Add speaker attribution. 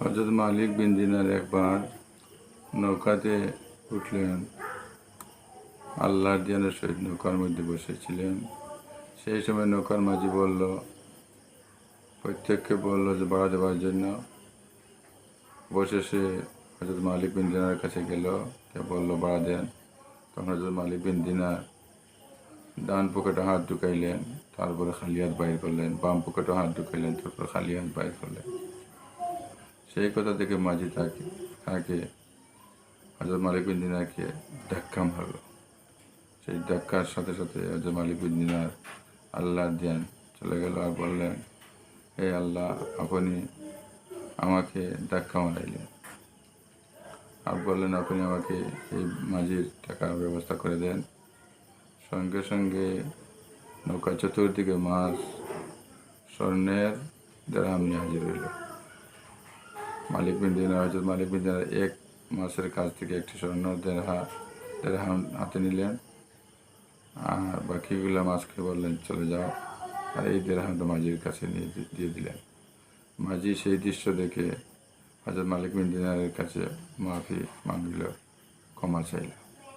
Speaker 1: হজরত মালিক বিন দিনার একবার নৌকাতে উঠলেন। আল্লাহর দিয়ানের সহিত নৌকার মধ্যে বসেছিলেন। সেই সময় নৌকার মাঝি বলল, প্রত্যেককে বলল যে বাড়া দেওয়ার জন্য। সে হজরত মালিক বিন দিনার কাছে গেল। কে বলল বাড়া দেন। তখন হজরত মালিক বিন দিনার ডান পকেটে হাত ঢুকাইলেন, তারপরে খালি হাত বাইর করলেন, বাম পকেটে হাত ঢুকাইলেন, তারপরে খালি হাত বাইর করলেন। সেই কথা থেকে মাঝি তাকে তাকে হজরত মালিক দিনারকে ধাক্কা মারল। সেই ধাক্কার সাথে সাথে হজরত মালিক দিনার আল্লাহ ধ্যান চলে গেল আর বললেন, হে আল্লাহ, আপনি আমাকে ধাক্কা মারাইলেন। আর বললেন, আপনি আমাকে এই মাঝির টাকার ব্যবস্থা করে দেন। সঙ্গে সঙ্গে নৌকা চতুর্দিকে মাছ, স্বর্ণের দ্বারা আমি হাজির হইল মালিক বিন দিনার হজরত মালিক বিন দিনার এক মাসের কাছ থেকে একটি স্বর্ণ দেড়হা দেড়হাম হাতে নিলেন। আর বাকিগুলো মাছকে বললেন, চলে যাও। আর এই দেড়হামটা মাঝির কাছে নিয়ে দিয়ে দিলেন। মাঝি সেই দৃশ্য দেখে হজরত মালিক বিন দিনারের কাছে মাফি মাগল, ক্ষমা চাইল